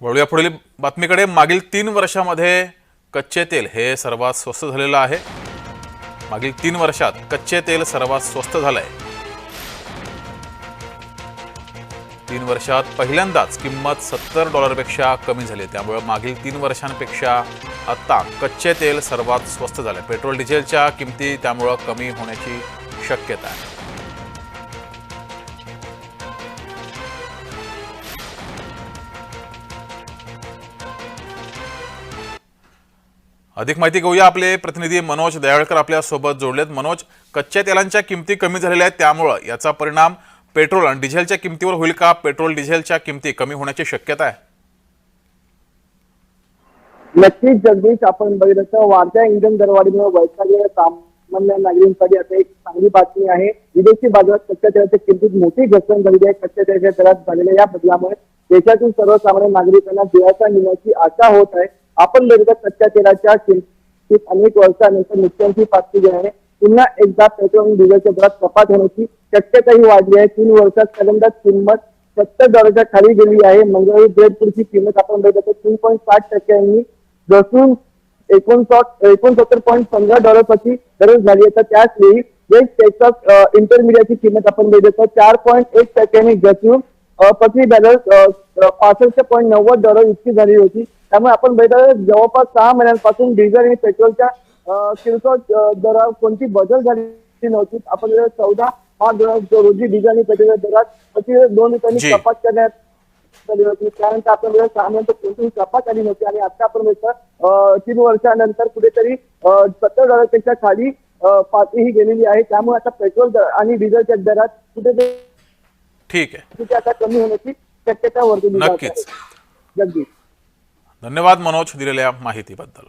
वळूया पुढील बातमीकडे. मागील तीन वर्षामध्ये कच्चे तेल हे सर्वात स्वस्त झालेलं आहे. मागील तीन वर्षात कच्चे तेल सर्वात स्वस्त झालंय. तीन वर्षात पहिल्यांदाच किंमत सत्तर डॉलरपेक्षा कमी झाली. त्यामुळे मागील तीन वर्षांपेक्षा आत्ता कच्चे तेल सर्वात स्वस्त झालं पेट्रोल डिझेलच्या किमती त्यामुळं कमी होण्याची शक्यता आहे. अधिक माहिती घेऊया आपले प्रतिनिधी मनोज दयाळकर आपल्यासोबत जोडलेत. मनोज कच्च्या तेलांच्या किमती कमी झालेल्या आहेत त्यामुळं याचा परिणाम पेट्रोल आणि डिझेलच्या किमतीवर होईल का? पेट्रोल डिझेलच्या किमती कमी होण्याची शक्यता आहे. नक्कीच जगदीश आपण बघितलं तर वाढत्या इंधन दरवाढीमुळे वैशाखी सामान्य नागरिकांसाठी आता एक चांगली बातमी आहे. विदेशी बाजारात कच्च्या तेलाच्या किमतीत मोठी घसरण झालेली आहे. कच्च्या तेलाच्या दरात झालेल्या या बदलामुळे देशातील सर्वसामान्य नागरिकांना दिलासा मिळण्याची आशा होत आहे. आपण बघितलं कच्च्या तेलाच्या किमतीत अनेक वर्षानंतर नुकसानची पातळी आहे पुन्हा एकदा पेट्रोल आणि डिझेलच्या दरात कपात होण्याची शक्यताही वाढली आहे. तीन वर्षात पहिल्यांदाच किंमत सत्तर डॉलरच्या खाली गेली आहे. मंगळवारी ब्रेडपूरची किंमत आपण बघितलं तीन पॉईंट साठ टक्क्यांनी घसून एकोणसाठ एकोणसत्तर पॉईंट पंधरा डॉलर गरज झाली आहे. तर त्याचवेळी वेस्ट टेक्सास इंटरमिडिएटची किंमत आपण बघितलं तर चार पॉईंट एक टक्क्यांनी घसून प्रति बॅलर पासष्ट पॉईंट नव्वद डॉलर इतकी झाली होती. त्यामुळे आपण बघितलं जवळपास सहा महिन्यांपासून डिझेल आणि पेट्रोलच्या किरकोळ दरात कोणती बदल झाली नव्हती. आपण चौदा हजार रोजी डिझेल आणि पेट्रोलच्या दरात प्रति दोन रुपयांनी. कपात करण्यात झाली होती. त्यानंतर आपण सहा महिन्यात कोणतीही कपात आली नव्हती. आणि आता आपण बघितलं तीन वर्षानंतर कुठेतरी सत्तर डॉलरपेक्षा खाली पातळी ही गेलेली आहे. त्यामुळे आता पेट्रोल दर आणि डिझेलच्या दरात कुठेतरी ठीक आहे. आता कमी होण्याची शक्यता वर्तवली जात नक्कीच. धन्यवाद मनोज दिलेल्या माहितीबद्दल.